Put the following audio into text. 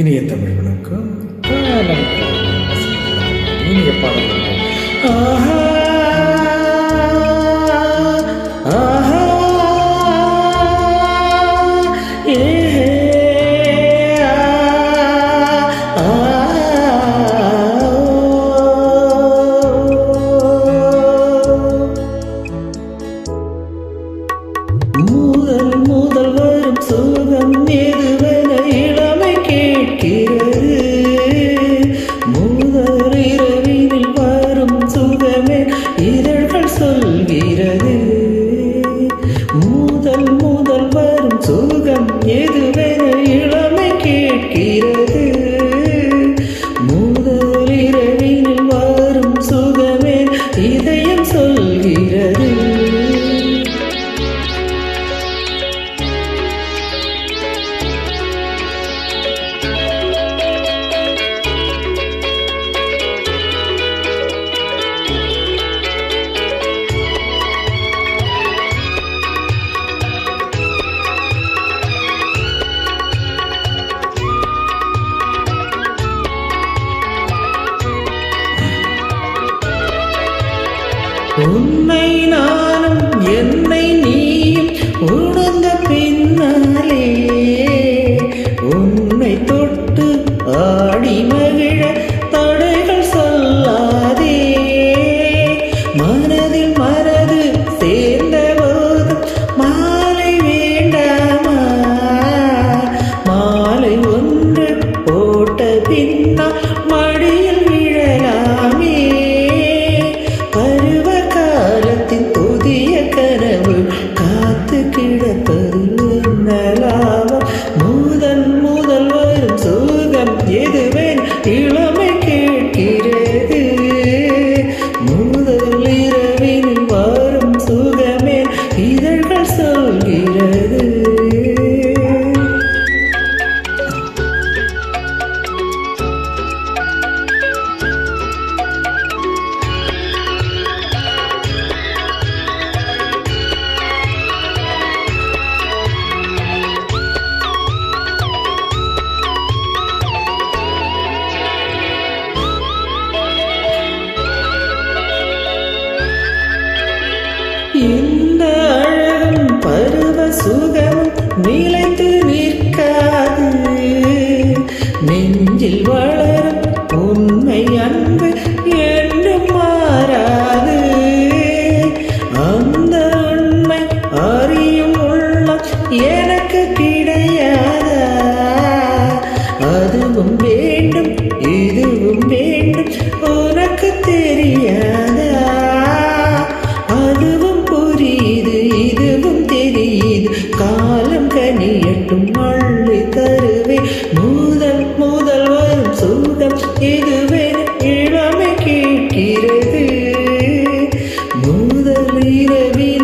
இனிய தமிழ் வணக்கம். இனிய பாடல்கள். உன்னை நானும் என்னை நீயும் உணர்ந்த காத்து கிடப்பது நலாபம் முதன் முதல் வரும் சுகம் எதுவேன்? இளம் இந்த அழகும் பருவ சுகமும் நிலைத்து நிற்காது. நெஞ்சில் வளரும் உண்மை அன்பு என்றும் மாறாது. அந்த உண்மை அறியும் உள்ளம் எனக்கு கிடையாதா? அதுவும் வேண்டும் இதுவும் வேண்டும் உனக்கு தெரியாதா இதுவும் தெரியுது. காலம் கனியட்டும் அள்ளி தருவே. முதல் முதல் வரும் சுகம் இதுவே இளமை கேட்கிறது. முதல் இரவி